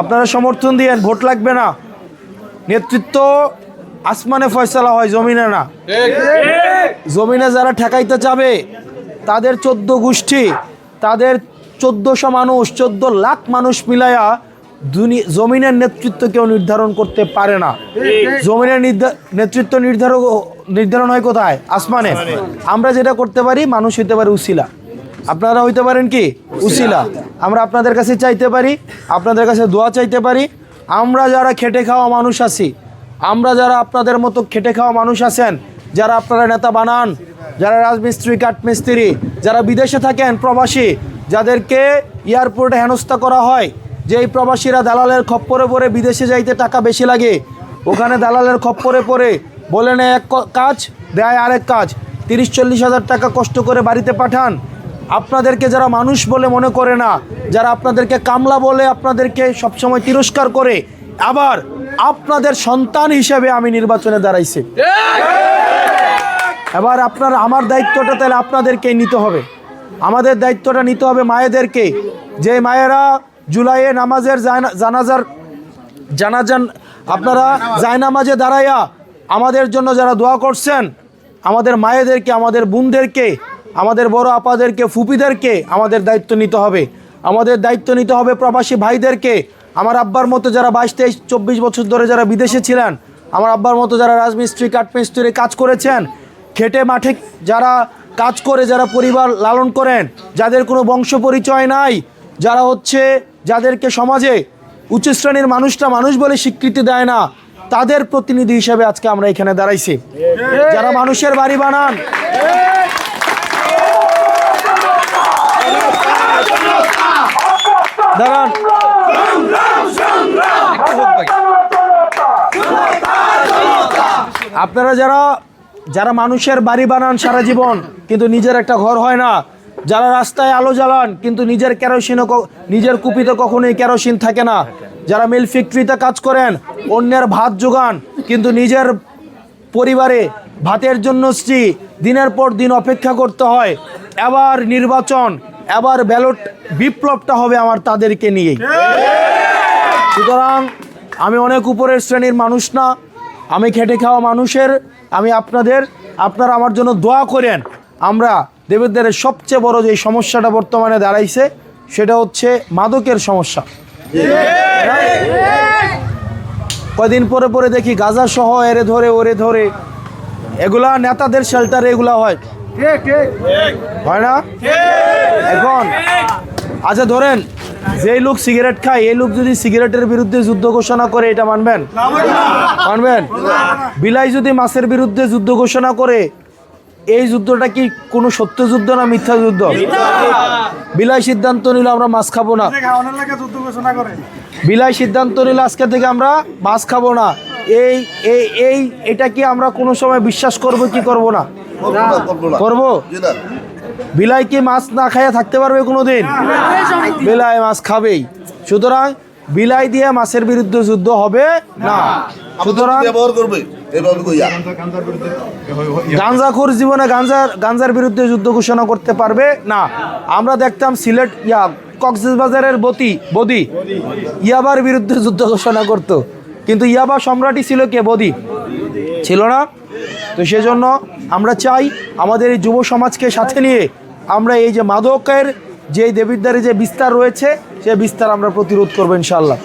আপনারা সমর্থন দিয়েন ভোট লাগবে না। নেতৃত্ব আসমানে ফয়সালা হয় জমিনে না। জমিনে যারা ঠেকাইতে চাবে তাদের চোদ্দ গোষ্ঠী তাদের চোদ্দশো মানুষ চোদ্দ লাখ মানুষ মিলায়া জমিনের নেতৃত্ব কেউ নির্ধারণ করতে পারে না। জমিনের নেতৃত্ব নির্ধারক নির্ধারণ হয় কোথায়? আসমানে। আমরা যেটা করতে পারি মানুষ হইতে পারে উসিলা। আপনারা হইতে পারেন কি? উসিলা। আমরা আপনাদের কাছে চাইতে পারি আপনাদের কাছে দোয়া চাইতে পারি। আমরা যারা খেটে খাওয়া মানুষ আছি আমরা যারা আপনাদের মতো খেটে খাওয়া মানুষ আছেন যারা আপনারা নেতা বানান যারা রাজমিস্ত্রি কাঠমিস্ত্রি যারা বিদেশে থাকেন প্রবাসী যাদেরকে এয়ারপোর্টে হেনস্থা করা হয় যে এই প্রবাসীরা দালালের খপ্পরে পরে বিদেশে যাইতে টাকা বেশি লাগে ওখানে দালালের খপ্পরে পরে বলে নেয় এক কাজ দেয় আরেক কাজ। তিরিশ চল্লিশ হাজার টাকা কষ্ট করে বাড়িতে পাঠান আপনাদেরকে যারা মানুষ বলে মনে করে না, যারা আপনাদেরকে কামলা বলে আপনাদেরকে সবসময় তিরস্কার করে, আবার আপনাদের সন্তান হিসেবে আমি নির্বাচনে দাঁড়াইছি। এবার আপনার, আমার দায়িত্বটা তাহলে আপনাদেরকেই নিতে হবে। আমাদের দায়িত্বটা নিতে হবে মায়েদেরকে, যে মায়েরা জুলাইয়ে নামাজের জানা- জানাজার, জানাজান, আপনারা জায়নামাজে দাঁড়াইয়া আমাদের জন্য যারা দোয়া করছেন, আমাদের মায়েদেরকে, আমাদের বোনদেরকে আমাদের বড় আপাদেরকে, ফুপিদেরকে আমাদের দায়িত্ব নিতে হবে। আমাদের দায়িত্ব নিতে হবে প্রবাসী ভাইদেরকে। আমার আব্বার মতো যারা বাইশ, তেইশ, চব্বিশ বছর ধরে যারা বিদেশে ছিলেন, আমার আব্বার মতো যারা রাজমিস্ত্রি, কাঠমিস্ত্রি কাজ করেছেন, খেটে মাঠে যারা কাজ করে, যারা পরিবার লালন করেন, যাদের কোনো বংশ পরিচয় নাই, যারা হচ্ছে যাদেরকে সমাজে উচ্চ শ্রেণির মানুষটা মানুষ বলে স্বীকৃতি দেয় না, তাদের প্রতিনিধি হিসেবে আজকে আমরা এখানে দাঁড়াইছি। যারা মানুষের বাড়ি বানান দাঁড়ান। আপনারা যারা যারা মানুষের বাড়ি বানান সারা জীবন, কিন্তু নিজের একটা ঘর হয় না, যারা রাস্তায় আলো জ্বালান, কিন্তু নিজের কেরোসিনও নিজের কুপিতে কখনোই কেরোসিন থাকে না। যারা মিল ফ্যাক্টরিতে কাজ করেন, অন্যের ভাত যোগান, কিন্তু নিজের পরিবারে ভাতের জন্য স্ত্রী, দিনের পর দিন অপেক্ষা করতে হয়। এবার নির্বাচন এবার ব্যালট বিপ্লবটা হবে আমার তাদেরকে নিয়েই। সুতরাং আমি অনেক উপরের শ্রেণির মানুষ না, আমি খেটে খাওয়া মানুষের, আমি আপনাদের, আপনারা আমার জন্য দোয়া করেন। আমরা দেবেদের সবচেয়ে বড় যে সমস্যাটা বর্তমানে দাঁড়াইছে, সেটা হচ্ছে মাদকের সমস্যা। কয়দিন পরে পরে দেখি গাজা সহ এরে ধরে, ওরে ধরে। এগুলা নেতাদের শেল্টারে এগুলা হয়। হয় না? এখন। আচ্ছা ধরেন যেই লোক সিগারেট খায় এই লোক যদি সিগারেটের বিরুদ্ধে যুদ্ধ ঘোষণা করে এটা মানবেন? মানবেন? বিলাই যদি মাছের বিরুদ্ধে যুদ্ধ ঘোষণা করে এই যুদ্ধটা কি কোনো সত্য যুদ্ধ না মিথ্যা যুদ্ধ? বিলাই সিদ্ধান্ত নিল আমরা মাছ খাব না। বিলাই সিদ্ধান্ত নিল আজকে থেকে আমরা মাছ খাব না। এই এই এই এটা কি আমরা কোনো সময় বিশ্বাস করব কি করব না? করব বিলাই কি মাছ না খাইয়া থাকতে পারবে কোনোদিন? বিলাই মাছ খাবেই। সুতরাং বিলাই দিয়ে মাছের বিরুদ্ধে যুদ্ধ হবে না। সুতরাং ব্যবহার করবে গাঞ্জাখোর জীবনে গাঞ্জার গাঞ্জার বিরুদ্ধে যুদ্ধ ঘোষণা করতে পারবে না। আমরা দেখতাম সিলেট ইয়া কক্সবাজারের বতি বদি। ইয়াবার বিরুদ্ধে যুদ্ধ ঘোষণা করত। কিন্তু ইয়াবা সম্রাটই ছিল কে? বদি। ছিল না? তো সেজন্য আমরা চাই আমাদের এই যুব সমাজকে সাথে নিয়ে আমরা এই যে মাদকের যে দেবিদ্বারে যে বিস্তার রয়েছে, সে বিস্তার আমরা প্রতিরোধ করব ইনশাল্লাহ